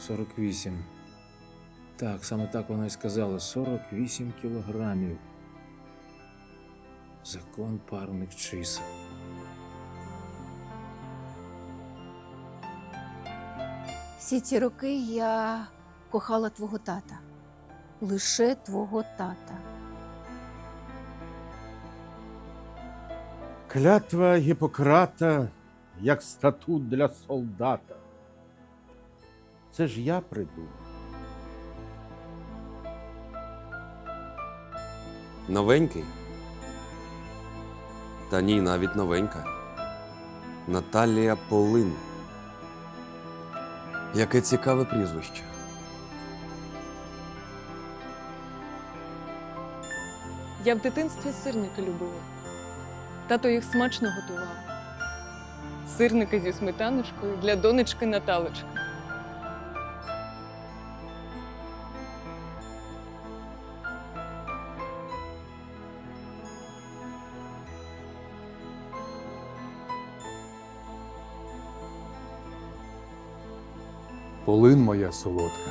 48. Так, саме так вона і сказала. 48 кілограмів. Закон парних чисел. Всі ці роки я кохала твого тата. Лише твого тата. Клятва Гіппократа як статут для солдата. Це ж я придумав. Новенький? Та ні, навіть новенька. Наталія Полин. Яке цікаве прізвище. Я в дитинстві сирники любила. Тато їх смачно готував. Сирники зі сметаночкою для донечки Наталочки. Полин моя солодка,